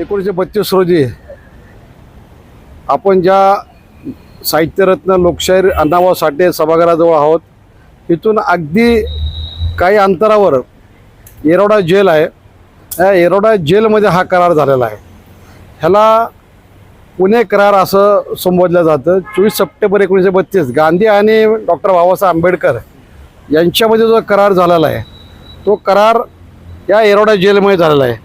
एकोणीसशे बत्तीस रोजी आपण ज्या साहित्यरत्न लोकशाहीर अण्णाभाऊ साठे सभागृहाजवळ आहोत इथून अगदी काही अंतरावर येरोडा जेल आहे. या येरोडा जेलमध्ये हा करार झालेला आहे. ह्याला पुणे करार असं संबोधलं जातं. चोवीस सप्टेंबर एकोणीसशे बत्तीस गांधी आणि डॉक्टर बाबासाहेब आंबेडकर यांच्यामध्ये जो करार झालेला आहे तो करार या येरोडा जेलमध्ये झालेला आहे.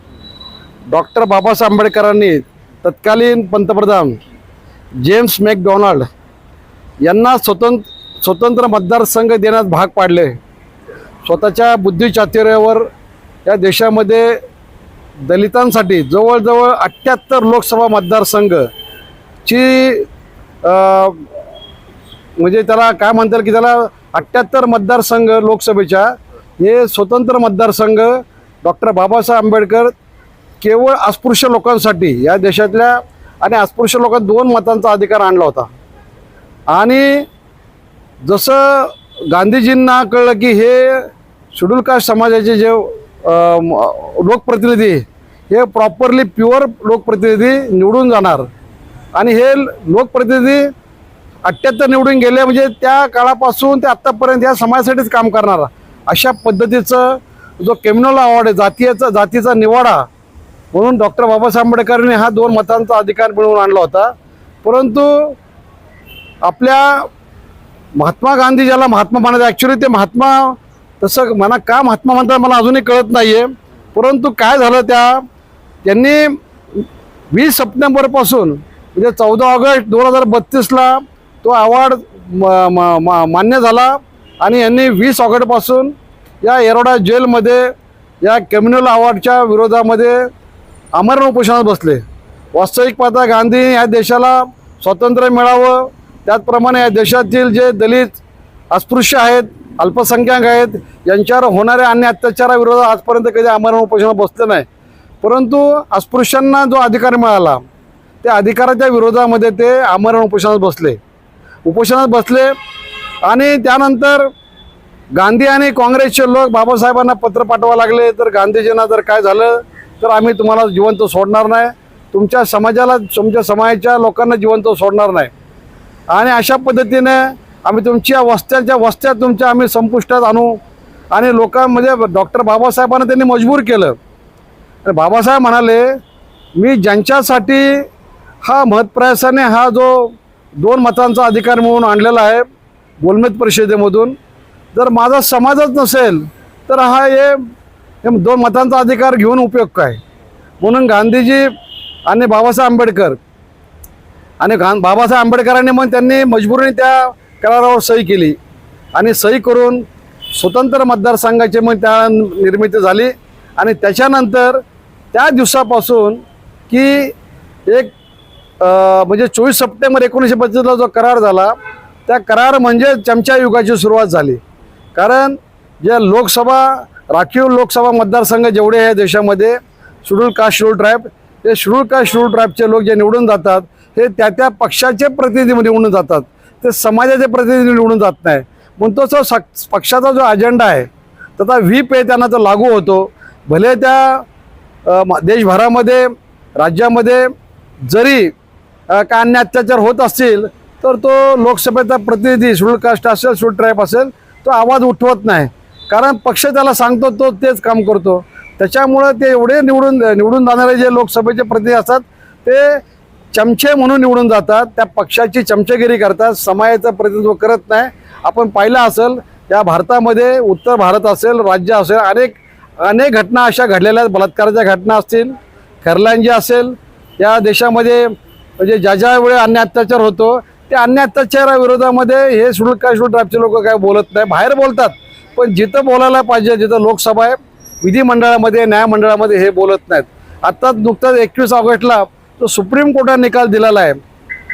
डॉक्टर बाबासाहेब आंबेडकरांनी तत्कालीन पंतप्रधान जेम्स मॅकडॉनाल्ड यांना स्वतंत्र स्वतंत्र मतदारसंघ देण्यात भाग पाडले. स्वतःच्या बुद्धिचातुर्यावर या देशामध्ये दलितांसाठी जवळजवळ अठ्ठ्याहत्तर लोकसभा मतदारसंघची म्हणजे त्याला काय म्हणता येईल की त्याला अठ्ठ्याहत्तर मतदारसंघ लोकसभेच्या हे स्वतंत्र मतदारसंघ डॉक्टर बाबासाहेब आंबेडकर केवळ अस्पृश्य लोकांसाठी या देशातल्या आणि अस्पृश्य लोकांना दोन मतांचा अधिकार आणला होता. आणि जसं गांधीजींना कळलं की हे शेड्यूल कास्ट समाजाचे जे लोकप्रतिनिधी हे प्रॉपरली प्युअर लोकप्रतिनिधी निवडून जाणार. आणि हे लोकप्रतिनिधी अठ्ठ्याहत्तर निवडून गेले म्हणजे त्या काळापासून ते आत्तापर्यंत या समाजासाठीच काम करणार. अशा पद्धतीचं जो केमिनल अवॉर्ड आहे जातीयाचा जातीचा निवाडा म्हणून डॉक्टर बाबासाहेब आंबेडकरांनी हा दोन मतांचा अधिकार मिळवून आणला होता. परंतु आपल्या महात्मा गांधी ज्याला महात्मा म्हणायचं ॲक्च्युली ते महात्मा तसं म्हणा का महात्मा म्हणतात मला अजूनही कळत नाही आहे परंतु काय झालं त्या त्यांनी वीस सप्टेंबरपासून म्हणजे चौदा ऑगस्ट दोन हजार बत्तीसला तो अवॉर्ड म- मान्य झाला आणि यांनी वीस ऑगस्टपासून या येरोडा जेलमध्ये या कम्युनल अवॉर्डच्या विरोधामध्ये अमरण उपोषणात बसले. वास्तविक पाहता गांधी या देशाला स्वातंत्र्य मिळावं त्याचप्रमाणे या देशातील जे दलित अस्पृश्य आहेत अल्पसंख्याक आहेत यांच्यावर होणाऱ्या अन्य अत्याचाराविरोधात आजपर्यंत कधी अमरण उपोषणात बसले नाही. परंतु अस्पृश्यांना जो अधिकार मिळाला त्या अधिकाराच्या विरोधामध्ये ते आमरण उपोषणात बसले. उपोषणात बसले आणि त्यानंतर गांधी आणि काँग्रेसचे लोक बाबासाहेबांना पत्र पाठवा लागले. तर गांधीजींना जर काय झालं तर आम्ही तुम्हाला जिवंत सोडणार नाही. तुमच्या समाजाला तुमच्या समाजाच्या लोकांना जिवंत सोडणार नाही. आणि अशा पद्धतीने आम्ही तुमच्या वस्त्यांच्या वस्त्या तुमच्या आम्ही संपुष्टात आणू आणि लोकांमध्ये म्हणजे डॉक्टर बाबासाहेबांना त्यांनी मजबूर केलं. आणि बाबासाहेब म्हणाले मी ज्यांच्यासाठी हा महत्प्रयासाने हा जो दोन मतांचा अधिकार मिळवून आणलेला आहे गोलमेत परिषदेमधून जर माझा समाजच नसेल तर हा हे दोन मतांचा अधिकार घेऊन उपयोग काय? म्हणून गांधीजी आणि बाबासाहेब आंबेडकर आणि गां बाबासाहेब आंबेडकरांनी मग त्यांनी मजबुरीने त्या करारावर सही केली आणि सही करून स्वतंत्र मतदारसंघाची मग त्या निर्मिती झाली आणि त्याच्यानंतर त्या दिवसापासून की एक म्हणजे चोवीस सप्टेंबर एकोणीसशे पस्तीसला जो करार झाला त्या करार म्हणजे चमचा युगाची सुरुवात झाली. कारण ज्या लोकसभा राखीव लोकसभा मतदारसंघ जेवढे आहे देशामध्ये शेड्यूल कास्ट शेड्यूल ट्राईब हे शेड्यूल कास्ट शेड्यूल ट्राईबचे लोक जे निवडून जातात हे त्या त्या पक्षाचे प्रतिनिधी निवडून जातात. ते समाजाचे प्रतिनिधी निवडून जात नाही. म्हणून तो जो पक्षाचा जो अजेंडा आहे त्याचा व्हीप आहे त्यांना तो लागू होतो. भले त्या देशभरामध्ये राज्यामध्ये जरी का काय अन्य अत्याचार होत असतील तर तो लोकसभेचा प्रतिनिधी शेड्यूल कास्ट असेल शेड्यूल ट्राईब असेल तो आवाज उठवत नाही. कारण पक्ष त्याला सांगतो तो तेच काम करतो. त्याच्यामुळं ते एवढे निवडून निवडून जाणारे जे लोकसभेचे प्रतिनिधी असतात ते चमचे म्हणून निवडून जातात. त्या पक्षाची चमचेगिरी करतात. समाजाचं प्रतिनिधित्व करत नाही. आपण पाहिलं असेल या भारतामध्ये उत्तर भारत असेल राज्य असेल अनेक अनेक घटना अशा घडलेल्या आहेत. बलात्काराच्या घटना असतील खरलांजी असेल या देशामध्ये म्हणजे ज्या ज्या वेळी अन्य अत्याचार होतो त्या अन्य अत्याचाराविरोधामध्ये हे शेड्यूल काय शेड्यूल ट्राईबचे लोक काय बोलत नाही. बाहेर बोलतात. पण जिथं बोलायला पाहिजे जिथं लोकसभा आहे विधिमंडळामध्ये न्यायमंडळामध्ये हे बोलत नाहीत. आत्ता नुकताच एकवीस ऑगस्टला जो सुप्रीम कोर्टाने निकाल दिलेला आहे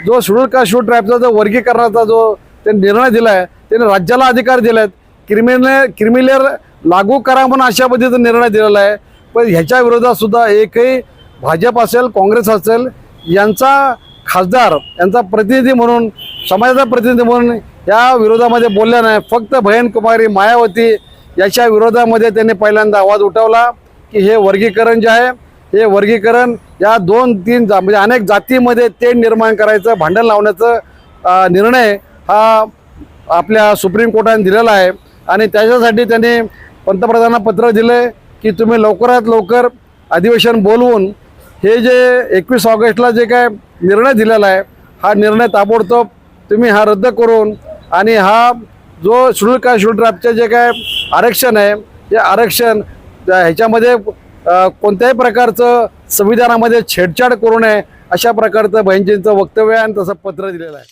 जो शेड्यूल कास्ट शेड्यूल ट्राईबचा जो वर्गीकरणाचा जो त्यांनी निर्णय दिला आहे त्याने राज्याला अधिकार दिले आहेत क्रिमिनल क्रिमिनल लागू करा म्हणून अशा पद्धतीचा निर्णय दिलेला आहे. पण ह्याच्या विरोधात सुद्धा एकही भाजप असेल काँग्रेस असेल यांचा खासदार यांचा प्रतिनिधी म्हणून समाजाचा प्रतिनिधी म्हणून या विरोधामध्ये बोलल्या नाही. फक्त बहीण कुमारी मायावती याच्या विरोधामध्ये त्यांनी पहिल्यांदा आवाज उठवला की हे वर्गीकरण जे आहे हे वर्गीकरण या दोन तीन जा म्हणजे अनेक जातीमध्ये ते निर्माण करायचं भांडण लावण्याचं निर्णय हा आपल्या सुप्रीम कोर्टाने दिलेला आहे. आणि त्याच्यासाठी त्यांनी पंतप्रधानांना पत्र दिलं की तुम्ही लवकरात लवकर अधिवेशन बोलवून हे जे एकवीस ऑगस्टला जे काय निर्णय दिलेला आहे हा निर्णय ताबडतोब तुम्ही हा रद्द करून आणि हा जो शेड्यूल का शेड्यूल ड्राफ्टचे जे काय आरक्षण आहे ते आरक्षण त्या ह्याच्यामध्ये कोणत्याही प्रकारचं संविधानामध्ये छेडछाड करू नये अशा प्रकारचं बहिणजींचं वक्तव्य आहे आणि तसं पत्र दिलेलं आहे.